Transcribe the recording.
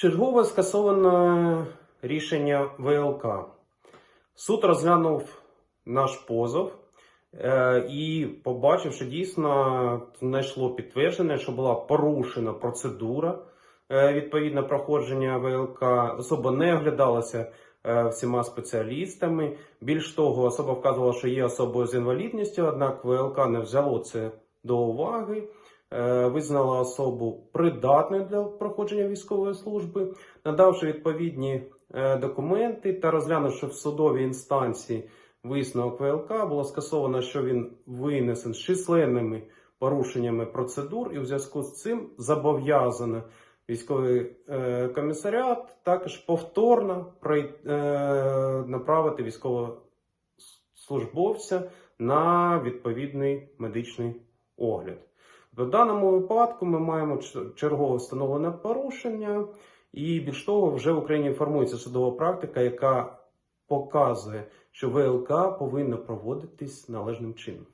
Чергове скасоване рішення ВЛК. Суд розглянув наш позов е, і побачив, що дійсно знайшло підтвердження, що була порушена процедура е, відповідно проходження ВЛК. Особа не оглядалася е, всіма спеціалістами. Більш того, особа вказувала, що є особою з інвалідністю, однак ВЛК не взяло це до уваги. Е, Визнала особу придатною для проходження військової служби, надавши відповідні е, документи та розглянувши в судовій інстанції висновок ВЛК, було сказано, що він винесен з численними порушеннями процедур, і в зв'язку з цим зобов'язано військовий е, комісаріат також повторно направити військовослужбовця на відповідний медичний огляд. В даному випадку ми маємо чергове встановлене порушення, і більш того, вже в Україні формується судова практика, яка показує, що ВЛК повинна проводитись належним чином.